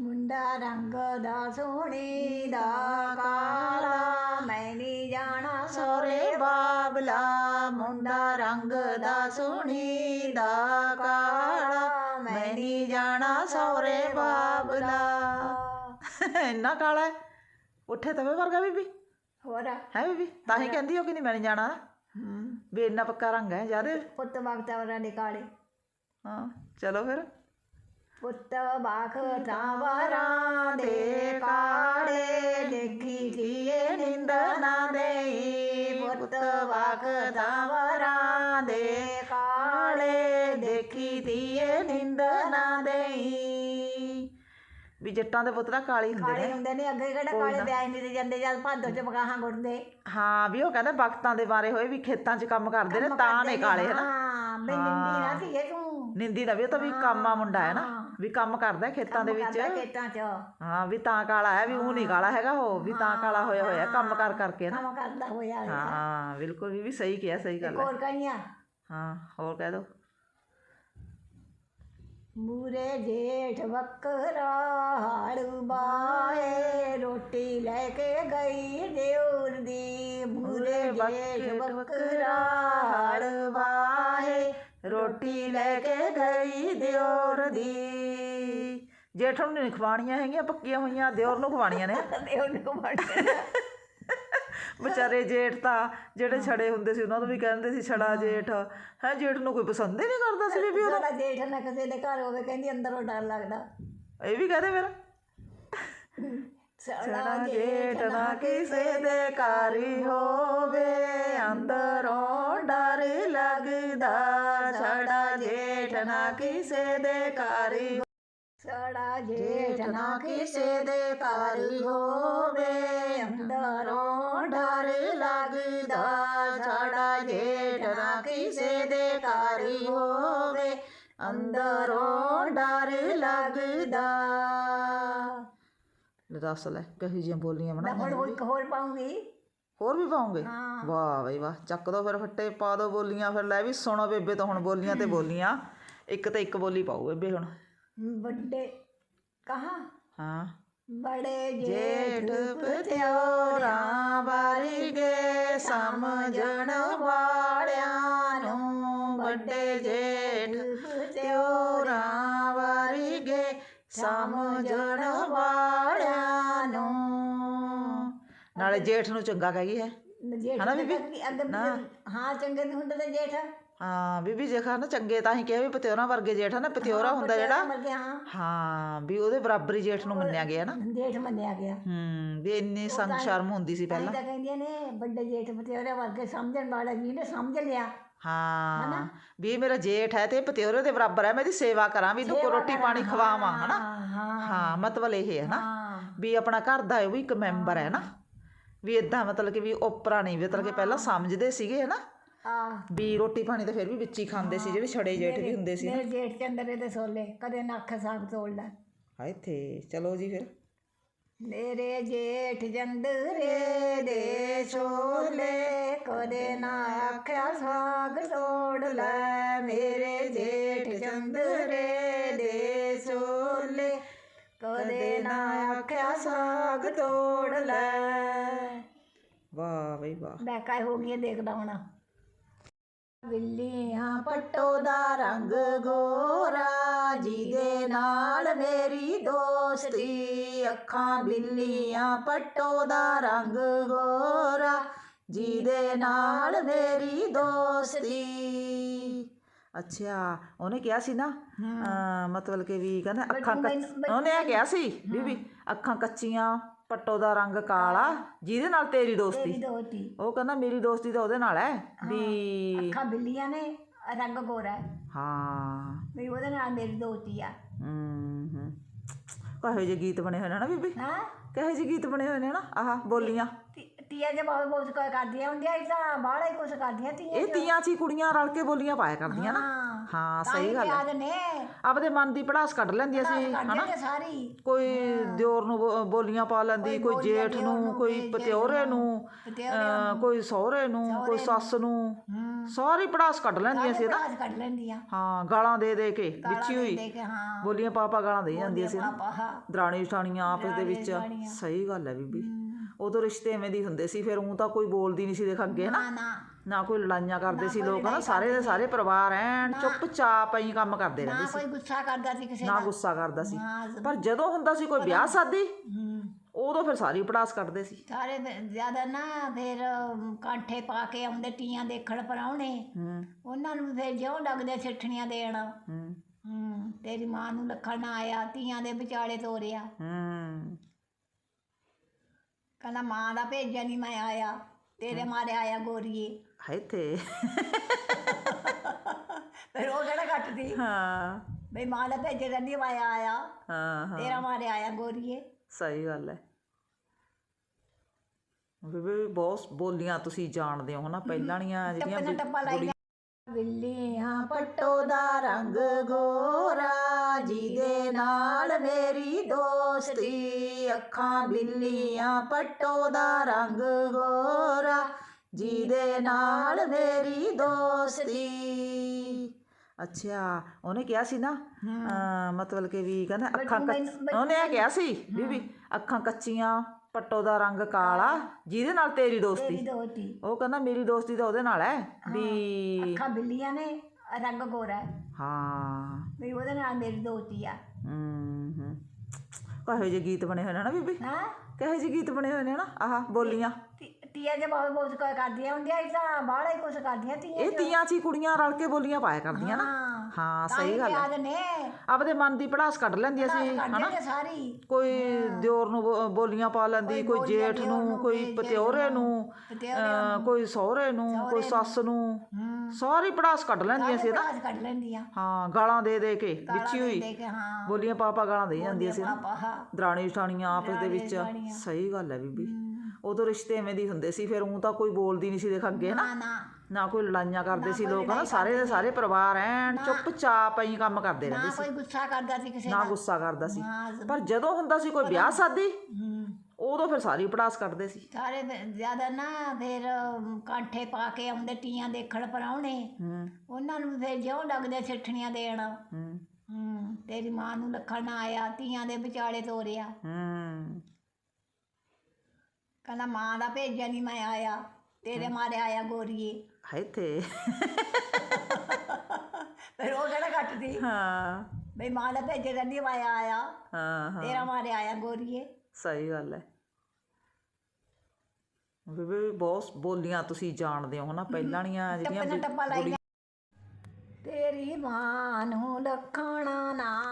ਮੁੰਡਾ ਰੰਗ ਦਾ ਸੋਹਣੀ ਦਾ ਕਾਲਾ। ਮੈਂ ਨਹੀਂ ਜਾਣਾ ਸੋਰੇ ਬਾਬਲਾ। ਮੁੰਡਾ ਰੰਗ ਦਾ ਸੋਹਣੀ ਦਾ ਕਾਲਾ। ਮੈਂ ਨਹੀਂ ਜਾਣਾ ਸੋਰੇ ਬਾਬਲਾ। ਇੰਨਾ ਕਾਲਾ ਹੈ? ਉੱਠੇ ਤਵੇ ਵਰਗਾ ਬੀਬੀ। ਹੋਰ? ਹੈ ਬੀਬੀ? ਤਾਂ ਹੀ ਕਹਿੰਦੀ ਹੋ ਕਿ ਨਹੀਂ ਮੈਂ ਨਹੀਂ ਜਾਣਾ। ਵੀ ਇੰਨਾ ਪੱਕਾ ਰੰਗ ਹੈ ਯਾਰ। ਪੁੱਤ ਵਕਤਾਵਰਾਂ ਦੇ ਕਾਲੇ। ਹਾਂ ਚਲੋ ਫਿਰ। ਪੁੱਤ ਵਕਤਾਵਰਾਂ ਦੇ ਕਾਲੇ ਦੇਖੀ ਕੀਏ ਨਿੰਦ ਨਾ ਦੇਈ। ਪੁੱਤ ਵਕਤਾਵਰਾਂ ਦੇ ਕਾਲੇ ਦੇਖੀ ਦੀਏ ਨਿੰਦ ਨਾ ਦੇਈ। ਵੀ ਜੱਟਾਂ ਦੇ ਪੁੱਤ ਤਾਂ ਕਾਲੀ ਹੁੰਦੇ ਕਾਲੇ ਨੇ। ਹੁੰਦੇ ਨੇ ਅੱਗੇ ਕਿਹੜਾ ਕਾਲੇ ਵਿਆਹ ਨਹੀਂ ਤੇ ਜਾਂਦੇ ਜਦ ਭਾਦੋ ਚ ਪਕਾਹਾਂ ਗੁੱਟਦੇ ਹਾਂ ਵੀ ਉਹ ਕਹਿੰਦੇ ਵਕਤਾਂ ਦੇ ਬਾਰੇ ਹੋਏ ਵੀ ਖੇਤਾਂ 'ਚ ਕੰਮ ਕਰਦੇ ਨੇ ਤਾਂ ਨੇ ਕਾਲੇ ਹਨਾ? ਹਾਂ ਮੈਂ ਨਿੰਦੀ ਨਾ ਤੂੰ ਨਿੰਦੀ ਦਾ ਵੀ ਉਹ ਤਾਂ ਵੀ ਕੰਮਾ ਮੁੰਡਾ ਹੈ ਨਾ ਵੀ ਕੰਮ ਕਰਦਾ ਹੈ ਖੇਤਾਂ ਦੇ ਵਿੱਚ। ਕਰਦਾ ਖੇਤਾਂ ਚ। ਹਾਂ ਵੀ ਤਾਂ ਕਾਲਾ ਹੈ ਵੀ ਉਹ ਨਹੀਂ ਕਾਲਾ ਹੈਗਾ ਉਹ ਵੀ ਤਾਂ ਕਾਲਾ ਹੋਇਆ ਹੋਇਆ ਕੰਮ ਕਰ ਕਰਕੇ ਨਾ। ਕੰਮ ਕਰਦਾ ਹੋਇਆ ਹਾਂ ਬਿਲਕੁਲ ਵੀ ਵੀ ਸਹੀ ਕਿਹਾ ਸਹੀ ਗੱਲ ਹੈ। ਹੋਰ ਕਹੀਆਂ? ਹਾਂ ਹੋਰ ਕਹਿ ਦੋ। ਮੂਰੇ ਜੇਠ ਬੱਕਰਾ ਹਾੜੂ ਬਾਏ ਰੋਟੀ ਲੈ ਕੇ ਗਈ ਦੇਉਰ ਦੀ। ਮੂਰੇ ਜੇਠ ਬੱਕਰਾ ਹਾੜੂ ਬਾਏ ਰੋਟੀ ਲੈ ਕੇ ਗਈ ਦਿਓਰ ਦੀ। ਜੇਠ ਨੂੰ ਨਹੀਂ ਖਵਾਣੀਆਂ ਹੈਗੀਆਂ ਪੱਕੀਆਂ ਹੋਈਆਂ ਦਿਓਰ ਨੂੰ ਖਵਾਣੀਆਂ ਨੇ। ਦੇਉਰ ਨੂੰ ਬਣ ਵਿਚਾਰੇ ਜੇਠ ਤਾਂ ਜਿਹੜੇ ਛੜੇ ਹੁੰਦੇ ਸੀ ਉਹਨਾਂ ਨੂੰ ਵੀ ਕਹਿੰਦੇ ਸੀ ਛੜਾ ਜੇਠ। ਹੈ ਜੇਠ ਨੂੰ ਕੋਈ ਪਸੰਦ ਹੀ ਨਹੀਂ ਕਰਦਾ ਸੀ ਬੀਬੀ ਉਹਦਾ? ਜੇਠ ਨਾ ਕਿਸੇ ਦੇ ਘਰ ਹੋਵੇ ਕਹਿੰਦੀ ਅੰਦਰੋਂ ਡਰ ਲੱਗਦਾ। ਇਹ ਵੀ ਕਹਦੇ ਫਿਰ? ਸਾਡਾ ਜੇਠ ਨਾ ਕਿਸੇ ਦੇ ਘਰ ਹੋਵੇ ਅੰਦਰੋਂ ਡਰ ਲੱਗਦਾ। ਛੜਾ ਜੇਠ ਨਾ ਕਿਸੇ ਦੇ ਘਰ ਸਾਡਾ ਜੇਠ ਨਾ ਕਿਸੇ ਦੇ ਘਰ ਹੋਵੇ। ਅੰਦਰੋਂ ਡਰ ਲੱਗਦਾ। ਛੜਾ ਜੇਠ ਨਾ ਕਿਸੇ ਦੇ ਘਰ ਹੋਵੇ। ਅੰਦਰੋਂ ਡਰ ਲੱਗਦਾ। ਦੱਸ ਲੈ ਕਹੀ ਜਿਹੀਆਂ ਬੋਲੀਆਂ ਮੈਂ ਬਣਾਈਆਂ ਹੁਣ ਇੱਕ ਹੋਰ ਪਾਉਂਗੀ। ਹੋਰ ਵੀ ਪਾਉਂਗੇ। ਵਾਹ ਬਈ ਵਾਹ ਚੱਕ ਦੋ ਫਿਰ ਫੱਟੇ ਪਾ ਦੋ ਬੋਲੀਆਂ ਫਿਰ ਲੈ ਵੀ ਸੁਣੋ ਬੇਬੇ ਤੋਂ ਹੁਣ ਬੋਲੀਆਂ ਤੇ ਬੋਲੀਆਂ। ਇੱਕ ਤੇ ਇੱਕ ਬੋਲੀ ਪਾਓ ਬੇਬੇ ਹੁਣ। ਵੱਡੇ ਕਹਾ? ਹਾਂ। ਬੜੇ ਜੇਠ ਪਤਿਓਰਾਂ ਵਰਗੇ ਸਮਝਣ ਵਾਲਿਆਂ ਨੂੰ ਵੱਡੇ ਜੇਠ ਪਤਿਓਰਾਂ ਵਰਗੇ ਸਮਝਣ ਵਾਲਿਆਂ ਨਾਲੇ ਜੇਠ ਨੂੰ ਚੰਗਾ ਕਹਿ ਹੈ। ਜੇਠ ਹਨਾ ਬੀਬੀ? ਅੱਗੇ ਹਾਂ ਚੰਗੇ ਤੇ ਹੁੰਦੇ ਤੇ ਜੇਠ। ਹਾਂ ਬੀਬੀ ਜੇਖਾ ਨਾ ਚੰਗੇ ਤਾਂ ਹੀ ਕਿਹਾ ਵੀ ਪਤਿਓਰਾਂ ਵਰਗੇ ਜੇਠ ਨਾ ਪਤਿਓਰਾ ਹੁੰਦਾ ਜਿਹੜਾ। ਮਰ ਹਾਂ। ਹਾਂ ਵੀ ਉਹਦੇ ਬਰਾਬਰੀ ਜੇਠ ਨੂੰ ਮੰਨਿਆ ਗਿਆ ਨਾ। ਜੇਠ ਮੰਨਿਆ ਗਿਆ। ਹੂੰ ਵੀ ਇੰਨੀ ਸੰਗ ਸ਼ਰਮ ਹੁੰਦੀ ਸੀ ਪਹਿਲਾਂ ਤਾਂ ਕਹਿੰਦੀਆਂ ਨੇ ਵੱਡੇ ਜੇਠ ਬਤੇਰੇ ਵਰਗੇ ਸਮਝਣ ਵਾਲਾ ਜੀ ਨੇ ਸਮਝ ਲਿਆ। ਹਾਂ ਵੀ ਇਹ ਮੇਰਾ ਜੇਠ ਹੈ ਤੇ ਪਤਿਓਰੇ ਦੇ ਬਰਾਬਰ ਹੈ ਮੈਂ ਇਹਦੀ ਸੇਵਾ ਕਰਾਂ ਵੀ ਇਹਨੂੰ ਰੋਟੀ ਪਾਣੀ ਖਵਾਵਾਂ ਹਨਾ? ਹਾਂ। ਹਾਂ ਹਾਂ ਮਤਲਬ ਇਹ ਹੈ ਨਾ ਹਾਂ। ਵੀ ਆਪਣਾ ਘਰ ਦਾ ਉਹ ਵੀ ਇੱਕ ਮੈਂਬਰ ਹੈ ਨਾ। ਵੀ ਇਦਾਂ ਮਤਲਬ ਕਿ ਵੀ ਓਪਰਾ ਨਹੀਂ ਮਤਲਬ ਕਿ ਪਹਿਲਾਂ ਸਮਝਦੇ ਸੀਗੇ ਹਨਾ? ਆ ਵੀ ਰੋਟੀ ਪਾਣੀ ਤਾਂ ਫਿਰ ਵੀ ਵਿੱਚ ਹੀ ਖਾਂਦੇ ਸੀ ਜਿਹੜੇ ਛੜੇ ਜੇਠ ਵੀ ਹੁੰਦੇ ਸੀ ਮੇਰੇ ਜੇਠ ਚੰਦਰੇ ਦੇ ਸੋਲੇ ਕਦੇ ਨੱਖ ਸਾਗ ਤੋੜਦਾ ਹਾਏ ਤੇ ਚਲੋ ਜੀ ਫਿਰ। ਮੇਰੇ ਜੇਠ ਜੰਦਰੇ ਦੇ ਸੋਲੇ ਕਦੇ ਨਾ ਆਖਿਆ ਸਾਗ ਤੋੜ ਲੈ। ਮੇਰੇ ਜੇਠ ਜੰਦਰੇ ਦੇ ਸੋਲੇ ਕਦੇ ਨਾ ਆਖਿਆ ਸਾਗ ਤੋੜ ਲੈ। ਵਾਹ ਬਈ ਵਾਹ। ਕਾਇ ਹੋ ਗਈ ਦੇਖਦਾ ਹੁਣ। ਬਿੱਲੀਆਂ ਪੱਟੋ ਦਾ ਰੰਗ ਗੋਰਾ ਜਿਹਦੇ ਨਾਲ ਮੇਰੀ ਦੋਸਤੀ। ਅੱਖਾਂ ਬਿੱਲੀਆਂ ਪੱਟੋ ਦਾ ਰੰਗ ਗੋਰਾ ਜਿਹਦੇ ਨਾਲ ਮੇਰੀ ਦੋਸਤੀ। ਅੱਛਾ ਉਹਨੇ ਕਿਹਾ ਸੀ ਨਾ ਅਹ ਮਤਲਬ ਕਿ ਵੀ ਕਹਿੰਦਾ ਅੱਖਾਂ ਕੱਚ ਉਹਨੇ ਇਹ ਕਿਹਾ ਸੀ ਬੀਬੀ ਅੱਖਾਂ ਕੱਚੀਆਂ ਪੱਟੋ ਦਾ ਰੰਗ ਕਾਲਾ। ਜਿਹਦੇ ਨਾਲ ਤੇਰੀ ਦੋਸਤੀ। ਉਹ ਕਹਿੰਦਾ ਮੇਰੀ ਦੋਸਤੀ ਤਾਂ ਉਹਦੇ ਨਾਲ ਹੈ ਵੀ ਅੱਖਾਂ ਬਿੱਲੀਆਂ ਨੇ ਰੰਗ ਗੋਰਾ ਹੈ ਹਾਂ। ਵੀ ਉਹਦੇ ਨਾਲ ਮੇਰੀ ਦੋਸਤੀ ਆ। ਹੂੰ ਹੂੰ ਕਹੇ ਜੇ ਗੀਤ ਬਣੇ ਹੋਏ ਨੇ ਨਾ ਬੀਬੀ। ਹਾਂ। ਕਹੇ ਜੇ ਗੀਤ ਬਣੇ ਹੋਏ ਨੇ ਨਾ ਆਹ ਬੋਲੀਆਂ। ਤੀਆ ਜੇ ਬਹੁਤ ਬਹੁਤ ਕਰਦੀਆਂ ਹੁੰਦੀਆਂ ਇਹ ਤਾਂ ਬਾਹਲਾ ਹੀ ਕੁਝ ਕਰਦੀਆਂ ਤੀਆ ਇਹ ਤੀਆਂ ਚ ਹੀ ਕੁੜੀਆਂ ਰਲ ਕੇ ਬੋਲੀਆਂ ਪਾਇਆ ਕਰਦੀਆਂ ਨਾ। ਹਾਂ। ਹਾਂ ਸਹੀ ਗੱਲ ਹੈ। ਯਾਦ ਨੇ। ਆਪਦੇ ਮਨ ਦੀ ਪੜਾਸ ਕੱਢ ਲੈਂਦੀਆਂ ਸੀ ਕਰਦੀਆਂ ਨੇ ਸਾਰੀ। ਕੋਈ ਦਿਓਰ ਨੂੰ ਬੋ- ਬੋਲੀਆਂ ਪਾ ਲੈਂਦੀ ਕੋਈ ਜੇਠ ਨੂੰ ਕੋਈ ਪਤਿਓਰੇ ਨੂੰ ਅਹ, ਕੋਈ ਸਹੁਰੇ ਨੂੰ ਕੋਈ ਸੱਸ ਨੂੰ ਸਾਰੀ ਪੜਾਸ ਕੱਢ ਲੈਂਦੀਆਂ ਸੀ ਇਹਦਾ ਪੜਾਸ ਕੱਢ ਲੈਂਦੀਆਂ। ਹਾਂ ਗਾਲਾਂ ਦੇ ਦੇ ਕੇ ਵਿੱਚੀ ਹੋਈ। ਦੇ ਕੇ ਹਾਂ। ਬੋਲੀਆਂ ਪਾਪਾ ਗਾਲਾਂ ਦੇ ਜਾਂਦੀਆਂ ਸੀ ਨਾ। ਪਾਪਾ ਹਾਂ। ਦਰਾਣੀ ਜਠਾਣੀਆਂ ਆਪਸ ਦੇ ਵਿੱਚ। ਸਹੀ ਗੱਲ ਹੈ ਬੀਬੀ। ਉਦੋਂ ਰਿਸ਼ਤੇ ਐਵੇਂ ਦੀ ਹੁੰਦੇ ਸੀ ਫਿਰ ਉਹ ਤਾਂ ਕੋਈ ਬੋਲਦੀ ਨਹੀਂ ਸੀ ਦੇਖ ਅੱਗੇ ਨਾ ਨਾ। ਨਾ ਕੋਈ ਲੜਾਈਆਂ ਕਰਦੇ ਸੀ ਲੋਕ ਨਾ ਸਾਰੇ ਦੇ ਸਾਰੇ ਪਰਿਵਾਰ ਐਨ ਚੁੱਪਚਾਪ ਹੀ ਕੰਮ ਕਰਦੇ ਰਹਿੰਦੇ ਨਾ ਕੋਈ ਗੁੱਸਾ ਕਰਦਾ ਸੀ ਕਿਸੇ ਨਾ ਦਾ ਗੁੱਸਾ ਕਰਦਾ ਸੀ। ਪਰ ਜਦੋਂ ਹੁੰਦਾ ਸੀ ਕੋਈ ਵਿਆਹ ਸ਼ਾਦੀ ਹੂੰ। ਉਦੋਂ ਫਿਰ ਸਾਰੀ ਪੜਾਸ ਕੱਢਦੇ ਸੀ। ਸਾਰੇ ਜ਼ਿਆਦਾ ਨਾ ਫਿਰ ਅਮ, ਕਾਂਠੇ ਪਾ ਕੇ ਆਉਂਦੇ ਤੀਆਂ ਦੇਖਣ ਪਰਾਉਣੇ ਹੂੰ। ਉਹਨਾਂ ਨੂੰ ਫਿਰ ਜਿਉਂ ਲੱਗਦੇ ਸਿੱਠਣੀਆਂ ਦੇਣ। ਹੂੰ। ਹੂੰ ਤੇਰੀ ਮਾਂ ਨੂੰ ਲੱਖਣ ਨਾ ਆਇਆ ਤੀਆਂ ਦੇ ਵਿਚਾਲੇ ਤੋਰਿਆ ਹੂੰ। ਕਹਿੰਦਾ ਮਾਂ ਦਾ ਭੇਜਿਆ ਨਹੀਂ ਮੈਂ ਆਇਆ। ਤੇਰੇ ਮਾਰੇ ਆਇਆ ਗੋਰੀਏ ਹੈ ਤੇ ਫਿਰ ਉਹ ਕਿਹੜਾ ਕੱਟਦੀ ਹਾਂ ਬਈ ਮਾਂ ਦਾ ਭੇਜੇ ਤਾਂ ਨਹੀਂ ਮੈਂ ਆਇਆ ਹਾਂ ਹਾਂ ਤੇਰਾ ਮਾਰੇ ਆਇਆ ਗੋਰੀਏ ਸਹੀ ਗੱਲ ਹੈ ਬੀਬੀ ਬਹੁਤ ਬੋਲੀਆਂ ਤੁਸੀਂ ਜਾਣਦੇ ਹੋ ਹਨਾ ਪਹਿਲਾਂ ਵਾਲੀਆਂ ਜਿਹੜੀਆਂ ਟੱਪੇ ਨਾਲ ਟੱਪਾ ਲਾਈ ਜਾ। ਬਿੱਲੀਆਂ ਪੱਟੋ ਦਾ ਰੰਗ ਗੋਰਾ ਜਿਹਦੇ ਨਾਲ ਮੇਰੀ ਦੋਸਤੀ ਅੱਖਾਂ ਬਿੱਲੀਆਂ ਪੱਟੋ ਦਾ ਰੰਗ ਗੋਰਾ ਜਿਹਦੇ ਨਾਲ ਮੇਰੀ ਦੋਸਤੀ। ਅੱਛਾ ਉਹਨੇ ਕਿਹਾ ਸੀ ਨਾ ਮਤਲਬ ਕਿ ਵੀ ਕਹਿੰਦਾ ਅੱਖਾਂ ਕੱਚ- ਉਹਨੇ ਇਹ ਕਿਹਾ ਸੀ ਬੀਬੀ ਅੱਖਾਂ ਕੱਚੀਆਂ। ਪੱਟੋ ਦਾ ਰੰਗ ਕਾਲਾ ਜਿਹਦੇ ਨਾਲ ਤੇਰੀ ਦੋਸਤੀ। ਦੋਤੀ ਉਹ ਕਹਿੰਦਾ ਮੇਰੀ ਦੋਸਤੀ ਤਾਂ ਉਹਦੇ ਨਾਲ ਹੈ ਵੀ ਅੱਖਾਂ ਬਿੱਲੀਆਂ ਨੇ ਰੰਗ ਗੋਰਾ ਹੈ। ਹਾਂ। ਵੀ ਉਹਦੇ ਨਾਲ ਮੇਰੀ ਦੋਤੀ ਆ। ਹੂੰ ਹੂੰ ਕਹੇ ਜਿਹੇ ਗੀਤ ਬਣੇ ਹੋਏ ਨੇ ਨਾ ਬੀਬੀ? ਹਾਂ। ਕਹੇ ਜਿਹੇ ਗੀਤ ਬਣੇ ਹੋਏ ਨੇ ਨਾ ਆਹ ਬੋਲੀਆਂ। ਤੀਆਂ ਦੇ ਬਹੁਤ ਬਹੁਤ ਕਰਦੀਆਂ ਹੁੰਦੀਆਂ ਇਹ ਤਾਂ ਬਾਹਲਾ ਹੀ ਕੁਝ ਕਰਦੀਆਂ ਤੀਆਂ ਇਹ ਤੀਆਂ ਚ ਕੁੜੀਆਂ ਰਲ ਕੇ ਬੋਲੀਆਂ ਪਾਇਆ ਕਰਦੀਆਂ ਨਾ। ਹਾਂ ਸਹੀ ਗੱਲ ਹੈ। ਨੇ। ਆਪਦੇ ਮਨ ਦੀ ਪੜਾਸ ਕੱਢ ਲੈਂਦੀਆਂ ਸੀ ਕਰਦੇ ਨੇ ਸਾਰੀ। ਕੋਈ ਦਿਓਰ ਨੂੰ ਬੋ- ਬੋਲੀਆਂ ਪਾ ਲੈਂਦੀ ਕੋਈ ਜੇਠ ਨੂੰ ਕੋਈ ਪਤਿਓਰੇ ਨੂੰ ਅਹ, ਕੋਈ ਸਹੁਰੇ ਨੂੰ ਕੋਈ ਸੱਸ ਨੂੰ। ਸਾਰੀ ਪੜਾਸ ਕੱਢ ਲੈਂਦੀਆਂ ਸੀ ਇਹਦਾ। ਪੜਾਸ ਕੱਢ ਲੈਂਦੀਆਂ। ਹਾਂ ਗਾਲਾਂ ਦੇ ਦੇ ਕੇ ਵਿੱਚੀ ਹੋਈ। ਦੇ ਕੇ ਹਾਂ। ਬੋਲੀਆਂ ਪਾਪਾ ਗਾਲਾਂ ਦੇ ਜਾਂਦੀਆਂ ਸੀ ਨਾ। ਪਾਪਾ ਹਾਂ। ਦਰਾਣੀ ਜਠਾਣੀਆਂ ਆਪਸ ਦੇ ਵਿੱਚ। ਸਹੀ ਗੱਲ ਹੈ ਬੀਬੀ। ਉਦੋਂ ਰਿਸ਼ਤੇ ਐਵੇਂ ਦੀ ਹੁੰਦੇ ਸੀ ਫਿਰ ਉਹ ਤਾਂ ਕੋਈ ਬੋਲਦੀ ਨਹੀਂ ਸੀ ਦੇਖ ਅੱਗੇ ਨਾ ਨਾ ਨਾ। ਨਾ ਕੋਈ ਲੜਾਈਆਂ ਕਰਦੇ ਸੀ ਲੋਕ ਨਾ ਸਾਰੇ ਦੇ ਸਾਰੇ ਪਰਿਵਾਰ ਐਨ ਚੁੱਪਚਾਪ ਹੀ ਕੰਮ ਕਰਦੇ ਰਹਿੰਦੇ ਨਾ ਕੋਈ ਗੁੱਸਾ ਕਰਦਾ ਸੀ ਕਿਸੇ ਨਾ ਦਾ ਗੁੱਸਾ ਕਰਦਾ ਸੀ। ਪਰ ਜਦੋਂ ਹੁੰਦਾ ਸੀ ਕੋਈ ਵਿਆਹ ਸ਼ਾਦੀ ਉਦੋਂ ਫਿਰ ਸਾਰੀ ਪੜਾਸ ਕੱਢਦੇ ਸੀ। ਸਾਰੇ ਫਿਰ ਜ਼ਿਆਦਾ ਨਾ ਫਿਰ ਅਮ, ਕਾਂਠੇ ਪਾ ਕੇ ਆਉਂਦੇ ਤੀਆਂ ਦੇਖਣ ਪਰਾਉਣੇ ਹੂੰ। ਉਹਨਾਂ ਨੂੰ ਫਿਰ ਜਿਉਂ ਲੱਗਦੇ ਸਿੱਠਣੀਆਂ ਦੇਣ। ਹੂੰ। ਤੇਰੀ ਮਾਂ ਨੂੰ ਲੱਖਣ ਨਾ ਆਇਆ ਤੀਆਂ ਦੇ ਵਿਚਾਲੇ ਤੋਰਿਆ। ਹੂੰ। ਕਹਿੰਦਾ ਮਾਂ ਦਾ ਭੇਜਿਆ ਨਹੀਂ ਮੈਂ ਆਇਆ ਤੇਰੇ ਮਾਰੇ ਆਇਆ ਗੋਰੀਏ। ਹੈ ਤੇ ਫਿਰ ਉਹ ਕਿਹੜਾ ਕੱਟਦੀ ਹਾਂ। ਬਈ ਮਾਂ ਦਾ ਭੇਜੇ ਨਹੀਂ ਮੈਂ ਆਇਆ। ਹਾਂ ਹਾਂ। ਤੇਰਾ ਮਾਰੇ ਆਇਆ ਗੋਰੀਏ। ਸਹੀ ਗੱਲ ਹੈ। ਬੀਬੀ ਬਹੁਤ ਬੋਲੀਆਂ ਤੁਸੀਂ ਜਾਣਦੇ ਹੋ ਹਨਾ। ਪਹਿਲਾਂ ਵਾਲੀਆਂ ਜਿਹੜੀਆਂ ਟੱਪੇ ਟੱਪਾ ਲਾਈ ਬੁੜੀ- ਤੇਰੀ ਮਾਂ ਨੂੰ ਲੱਖਣਾ ਨਾ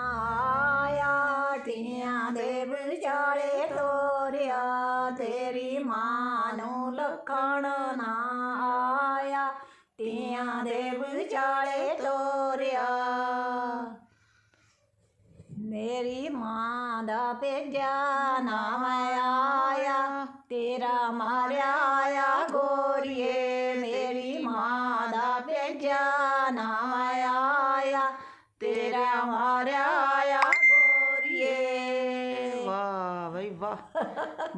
ਆਇਆ ਤੀਆਂ ਦੇ ਵਿਚਾਲੇ ਤੋਰਿਆ। ਤੇਰੀ ਮਾਂ ਮੇਰੀ ਮਾਂ ਦਾ ਭੇਜਿਆ ਨਾਮ ਆਇਆ ਤੇਰਾ ਮਾਰਿਆ ਆਇਆ ਗੋਰੀਏ।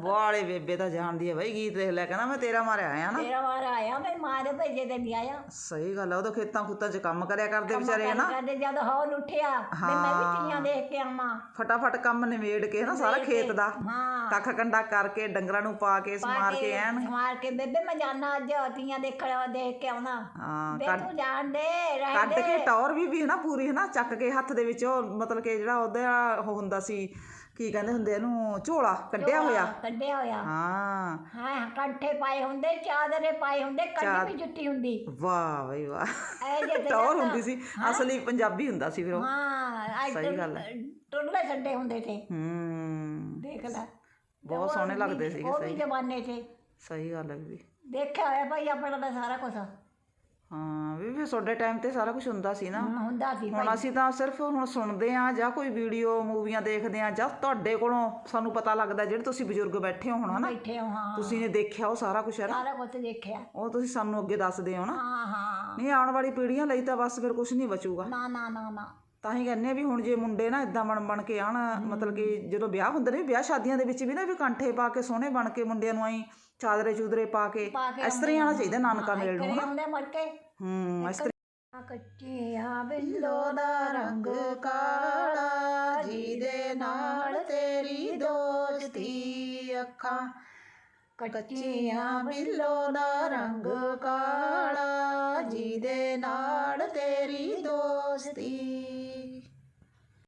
ਵਾਲੇ ਬੇਬੇ ਤਾਂ ਜਾਣਦੀ ਹੈ ਬਈ ਗੀਤ ਦੇਖ ਲੈ ਕਹਿੰਦਾ ਮੈਂ ਤੇਰਾ ਮਾਰਿਆ ਆਇਆ ਨਾ। ਤੇਰਾ ਮਾਰਿਆ ਆਇਆ ਮੈਂ ਮਾਂ ਦੇ ਭੇਜੇ ਤੇ ਨਹੀਂ ਆਇਆ ਸਹੀ ਗੱਲ ਆ ਉਹ ਤਾਂ ਖੇਤਾਂ ਖੁੱਤਾਂ 'ਚ ਕੰਮ ਕਰਿਆ ਕਰਦੇ ਵਿਚਾਰੇ ਨਾ ਕਰਦੇ ਜਦ ਹੌਲ ਉੱਠਿਆ ਵੀ ਮੈਂ ਵੀ ਤੀਆਂ ਦੇਖ ਕੇ ਆਵਾਂ। ਫਟਾਫਟ ਕੰਮ ਨਿਬੇੜ ਕੇ ਨਾ ਸਾਰਾ ਖੇਤ ਦਾ। ਹਾਂ। ਕੱਖ ਕੰਡਾ ਕਰਕੇ ਡੰਗਰਾਂ ਨੂੰ ਪਾ ਕੇ ਸਮਾਰ ਕੇ ਐਨ। ਮਾਰ ਕੇ ਬੇਬੇ ਮੈਂ ਜਾਣਾ ਅੱਜ ਤੀਆਂ ਦੇਖਣ ਦੇਖ ਕੇ ਆਉਣਾ। ਹਾਂ ਬੇ ਤੂੰ ਜਾਣ ਦੇ ਰਹਿ ਕੱਢ ਦੇ। ਕੇ ਟੌਰ ਵੀ ਵੀ ਨਾ ਪੂਰੀ ਹੈ ਨਾ ਚੱਕ ਕੇ ਹੱਥ ਦੇ ਵਿੱਚ ਉਹ ਮਤਲਬ ਕਿ ਜਿਹੜਾ ਉਹਦਾ ਉਹ ਹੁੰਦਾ ਸੀ ਕੀ ਕਹਿੰਦੇ ਹੁੰਦੇ ਇਹਨੂੰ? ਝੋਲਾ ਕੱਢਿਆ ਹੋਇਆ? ਕੱਢਿਆ ਹੋਇਆ। ਹਾਂ। ਹਾਂ ਕੰਠੇ ਪਾਏ ਹੁੰਦੇ ਚਾਦਰੇ ਪਾਏ ਹੁੰਦੇ ਕੰਨੀ ਵੀ ਜੁੱਤੀ ਹੁੰਦੀ। ਵਾਹ ਬਈ ਵਾਹ। ਐ ਜੇ ਟੌਰ ਹੁੰਦੀ ਸੀ। ਅਸਲੀ ਪੰਜਾਬੀ ਹੁੰਦਾ ਸੀ ਫਿਰ ਉਹ। ਹਾਂ ਸਹੀ ਗੱਲ ਹੈ। ਟੁੱਲੇ ਛੱਡੇ ਹੁੰਦੇ ਤੇ ਹੂੰ। ਦੇਖ ਲੈ। ਬਹੁਤ ਸੋਹਣੇ ਲੱਗਦੇ ਸੀਗੇ ਉਹ ਵੀ ਸਹੀ। ਜ਼ਮਾਨੇ ਤੇ ਸਹੀ ਗੱਲ ਹੈ ਵੀ ਦੇਖਿਆ ਹੋਇਆ ਭਾਈ ਆਪਣਾ ਤਾਂ ਸਾਰਾ ਕੁਝ ਹਾਂ ਵੀ ਫਿਰ ਤੁਹਾਡੇ ਟਾਈਮ ਤੇ ਸਾਰਾ ਕੁਝ ਹੁੰਦਾ ਸੀ ਨਾ। ਹੁੰਦਾ ਸੀ ਹੁਣ ਅਸੀਂ ਤਾਂ ਸਿਰਫ ਹੁਣ ਸੁਣਦੇ ਆ ਜਾਂ ਕੋਈ ਵੀਡੀਓ ਮੂਵੀਆਂ ਦੇਖਦੇ ਆ ਜਾਂ ਤੁਹਾਡੇ ਕੋਲੋਂ ਸਾਨੂੰ ਪਤਾ ਲੱਗਦਾ ਜਿਹੜੇ ਤੁਸੀਂ ਬਜ਼ੁਰਗ ਬੈਠੇ ਹੋ ਹੁਣ ਹਨਾ? ਬੈਠੇ ਹੋ ਹਾਂ। ਤੁਸੀਂ ਨੇ ਦੇਖਿਆ ਉਹ ਸਾਰਾ ਕੁਝ ਹੈ ਨਾ ਸਾਰਾ ਕੁਝ ਦੇਖਿਆ। ਉਹ ਤੁਸੀਂ ਸਾਨੂੰ ਅੱਗੇ ਦੱਸਦੇ ਹੋ ਨਾ। ਹਾਂ ਹਾਂ। ਨਹੀਂ ਆਉਣ ਵਾਲੀ ਪੀੜ੍ਹੀਆਂ ਲਈ ਤਾਂ ਬਸ ਫਿਰ ਕੁਝ ਨਹੀਂ ਬਚੂਗਾ। ਨਾ ਨਾ ਨਾ ਨਾ। ਤਾਂ ਹੀ ਕਹਿੰਦੇ ਆ ਵੀ ਹੁਣ ਜੇ ਮੁੰਡੇ ਨਾ ਇਦਾਂ ਬਣ ਬਣ ਕੇ ਆਣ ਮਤਲਬ ਕਿ ਜਦੋਂ ਵਿਆਹ ਹੁੰਦੇ ਨੇ ਵਿਆਹ ਸ਼ਾਦੀਆਂ ਦੇ ਵਿੱਚ ਵੀ ਨਾ ਵੀ ਕੰਠੇ ਪਾ ਕੇ ਸੋਹਣੇ ਬਣ ਕੇ ਮੁੰਡਿਆਂ ਨੂੰ ਆਈ ਚਾਦਰੇ ਚੂਦਰੇ ਪਾ ਕੇ ਪਾ ਕੇ ਇਸ ਤਰ੍ਹਾਂ ਹੀ ਆਉਣਾ ਚਾਹੀਦਾ ਨਾਨਕਾ ਮੇਲ ਨੂੰ ਕਰੇ ਹੁੰਦੇ ਮੜ ਕੇ। ਹੂੰ ਇਸ ਤਰ੍ਹਾਂ ਕੱਚੀਆਂ ਬਿੱਲੋ ਦਾ ਰੰਗ ਕਾਲਾ ਜਿਹਦੇ ਨਾਲ ਤੇਰੀ ਦੋਸਤੀ ਅੱਖਾਂ। ਕੱਚੀਆਂ ਬਿੱਲੋ ਦਾ ਰੰਗ ਕਾਲਾ ਜਿਹਦੇ ਨਾਲ ਤੇਰੀ ਦੋਸਤੀ